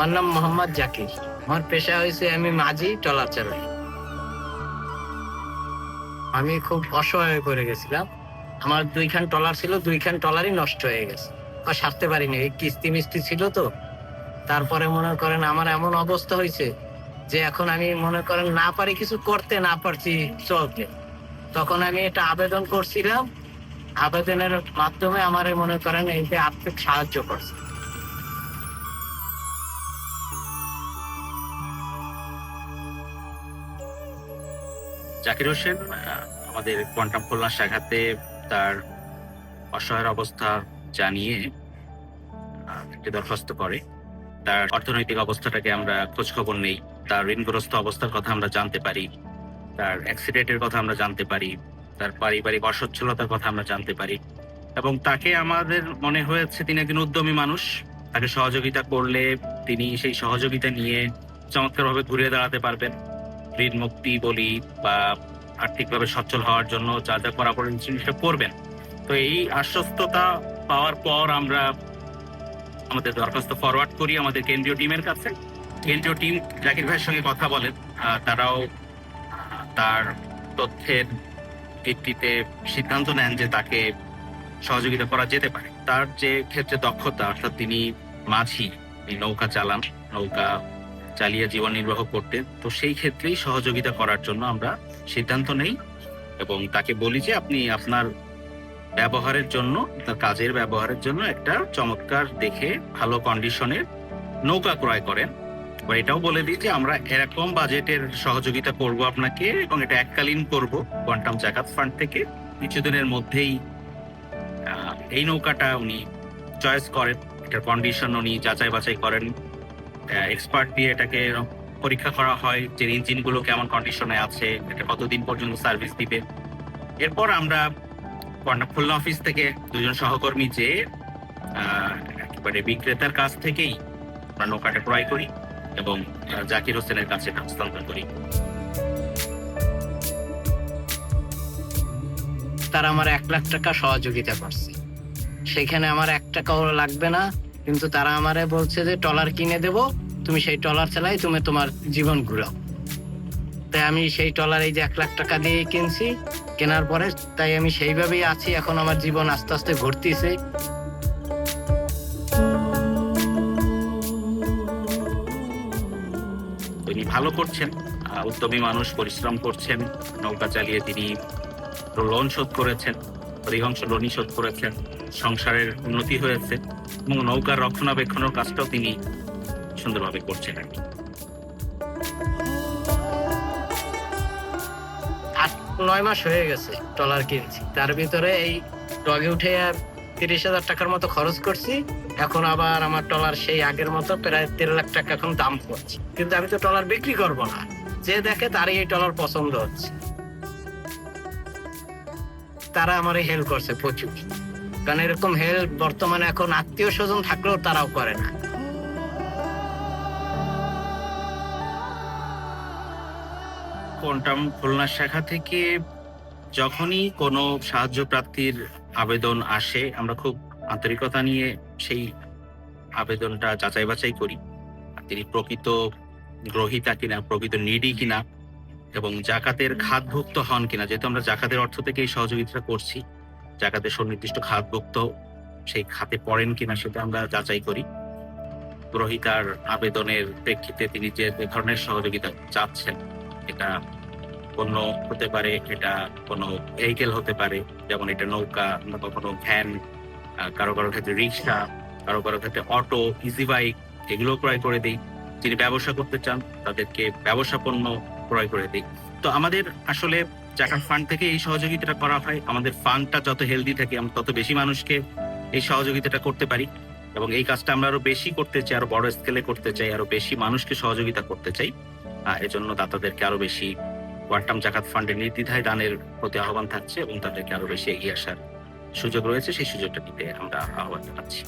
আমার নাম মোহাম্মদ জাকির। আমার পেশা হয়েছে আমি মাঝি, টলার চালাই আমি খুব অসহায় করে গেছিলাম। আমার দুইখান টলার ছিল, দুইখান টলারই নষ্ট হয়ে গেছে। আর সারতে পারিনি, এই কিস্তি মিস্তি ছিল তো। তারপরে মনে করেন আমার এমন অবস্থা হয়েছে যে এখন আমি মনে করেন না পারি, কিছু করতে না পারছি চলতে। তখন আমি এটা আবেদন করছিলাম। আবেদনের মাধ্যমে আমার মনে করেন এই যে আর্থিক সাহায্য করছে। জাকির হোসেন আমাদের কোয়ান্টাম কল্যাণ শাখাতে তার অসহায় অবস্থা জানিয়ে একটি দরখাস্ত করে। তার অর্থনৈতিক অবস্থাটাকে আমরা খোঁজখবর নেই। তার ঋণগ্রস্ত অবস্থার কথা আমরা জানতে পারি। তার অ্যাক্সিডেন্টের কথা আমরা জানতে পারি। তার পারিবারিক অসচ্ছলতার কথা আমরা জানতে পারি। এবং তাকে আমাদের মনে হয়েছে তিনি একজন উদ্যমী মানুষ। তাকে সহযোগিতা করলে তিনি সেই সহযোগিতা নিয়ে চমৎকারভাবে ঘুরে দাঁড়াতে পারবেন। ঋণ মুক্তি বলি বা আর্থিকভাবে সচ্ছল হওয়ার জন্য যা যা করা জিনিসটা করবেন। তো এই আশ্বস্ততা পাওয়ার পর আমরা আমাদের দরখাস্ত ফরওয়ার্ড করি আমাদের কেন্দ্রীয় টিমের কাছে। কেন্দ্রীয় টিম জাকির ভাইয়ের সঙ্গে কথা বলেন। তারাও তার তথ্যের ভিত্তিতে সিদ্ধান্ত নেন যে তাকে সহযোগিতা করা যেতে পারে। তার যে ক্ষেত্রে দক্ষতা, অর্থাৎ তিনি মাঝি নৌকা চালান, নৌকা চালিয়ে জীবন নির্বাহ করতেন তো সেই ক্ষেত্রেই সহযোগিতা করার জন্য আমরা সিদ্ধান্ত নেই এবং তাকে বলি যে আপনি আপনার ব্যবহারের জন্য কাজের ব্যবহারের জন্য একটা চমৎকার দেখে ভালো কন্ডিশনের নৌকা ক্রয় করেন। এবার এটাও বলে দিই যে আমরা এরকম বাজেটের সহযোগিতা করব আপনাকে এবং এটা এককালীন করব কোয়ান্টাম জাকাত ফান্ড থেকে। কিছুদিনের মধ্যেই এই নৌকাটা উনি চয়েস করেন। এটার কন্ডিশন উনি যাচাই বাছাই করেন। এক্সপার্ট দিয়ে এটাকে পরীক্ষা করা হয় যে ইঞ্জিনগুলো কেমন কন্ডিশনে আছে, এটা কতদিন পর্যন্ত সার্ভিস দিবে। এরপর আমরা খুলনা অফিস থেকে দুজন সহকর্মী যে একেবারে বিক্রেতার কাছ থেকেই আমরা নৌকাটা ক্রয় করি এবং জাকির হোসেনের কাছে হস্তান্তর করি। তারা আমার এক লাখ টাকা সহযোগিতা করছে। সেখানে আমার এক টাকাও লাগবে না কিন্তু তারা আমারে বলছে যে টলার কিনে দেব, তুমি সেই টলার চালাই, তুমি তোমার জীবন ঘুরাও। তাই আমি সেই টলার এই যে এক লাখ টাকা দিয়ে কিনছি, কেনার পরে তাই আমি সেইভাবেই আছি, এখন আমার জীবন আস্তে আস্তে ঘুরতেছে। তিনি ভালো করছেন উদ্যমী মানুষ, পরিশ্রম করছেন, নৌকা চালিয়ে তিনি লোন শোধ করেছেন, অধিকাংশ লোনই শোধ করেছেন। সংসারের উন্নতি হয়েছে এবং নৌকার রক্ষণাবেক্ষণের কাজটাও তিনি সুন্দরভাবে করছেন আর কি। নয় মাস হয়ে গেছে টলার কিনছি। তার ভিতরে এই টগে উঠে আর তিরিশ হাজার টাকার মতো খরচ করছি। এখন আবার আমার ট্রলার সেই আগের মতো প্রায় দেড় লাখ টাকা এখন দাম পড়ছে কিন্তু আমি তো ট্রলার বিক্রি করব না। যে দেখে তারই এই ট্রলার পছন্দ হচ্ছে। তারা আমার হেল্প করছে প্রচুর। কারণ এরকম হেল্প বর্তমানে এখন আত্মীয় স্বজন থাকলেও তারাও করে না। কোয়ান্টাম খুলনা শাখা থেকে যখনই কোনো সাহায্য প্রাপ্তির আবেদন আসে, আমরা খুব আন্তরিকতা নিয়ে সেই আবেদনটা যাচাই বাছাই করি। তিনি প্রকৃত গ্রহিতা কিনা, প্রকৃত নিডি কিনা এবং জাকাতের খাতভুক্ত হন কিনা, যেহেতু আমরা জাকাতের অর্থ থেকে এই সহযোগিতা করছি। জাকাতের সুনির্দিষ্ট খাতভুক্ত সেই খাতে পড়েন কিনা সেটা আমরা যাচাই করি। গ্রহিতার আবেদনের প্রেক্ষিতে তিনি যে ধরনের সহযোগিতা চাচ্ছেন, এটা পণ্য হতে পারে, এটা কোনো ভেহিকেল হতে পারে, যেমন এটা নৌকা কখনো ভ্যান কারও কারও ক্ষেত্রে রিক্সা, কারও কারও ক্ষেত্রে অটো ইজি বাইক এগুলো ক্রয় করে দিই। যিনি ব্যবসা করতে চান, তাদেরকে ব্যবসা পণ্য ক্রয় করে দিই। তো আমাদের আসলে জাকাত ফান্ড থেকে এই সহযোগিতাটা করা হয়, আমাদের ফান্ডটা যত হেলদি থাকে, আমরা তত বেশি মানুষকে এই সহযোগিতাটা করতে পারি। এবং এই কাজটা আমরা আরও বেশি করতে চাই, আরও বড় স্কেলে করতে চাই, আরও বেশি মানুষকে সহযোগিতা করতে চাই। এজন্য দাতাদেরকে আরও বেশি কোয়ান্টাম জাকাত ফান্ডের নির্দ্বিধায় দানের প্রতি আহ্বান থাকছে এবং তাদেরকে আরও বেশি এগিয়ে আসার সুযোগ রয়েছে, সেই সুযোগটা দিতে আমরা আহ্বান জানাচ্ছি